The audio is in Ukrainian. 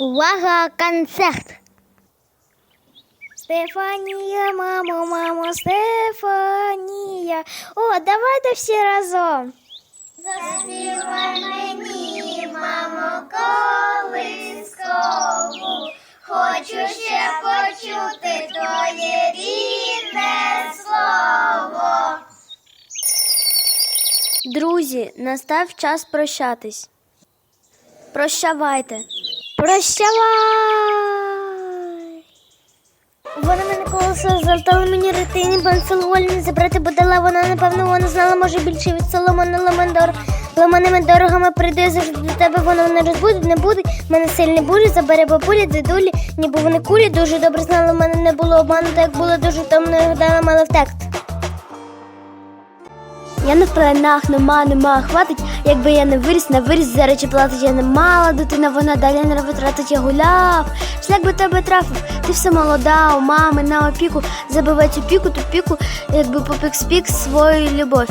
Увага, концерт! Стефанія, мамо, мамо, Стефанія. О, давайте всі разом. Заспівай мені, мамо, колискову. Хочу ще почути твоє рідне слово. Друзі, настав час прощатись. Прощавайте. Прощавай. Вона мене колесо завтали мені ретині, бенсилуольні забрати подала. Вона, напевно, вона знала, може більше від Соломона Ламандор. Ламаними дорогами прийде завжди до тебе, воно не розбудить, не буде. Мене сильні бурі, забере бабулі, дедулі, ніби вони кулі, дуже добре знала, мене не було обмануто, як було дуже томно, дала мала втекти. Я не в пленах, нема, нема, хватить, якби я не виріс, не виріс, за речі платить я не мала дитина, вона далі не витратить, я гуляв. Шлях би тебе трафив, ти все молода, у мами на опіку, забивай цю піку, ту піку, якби попік спік свою любов.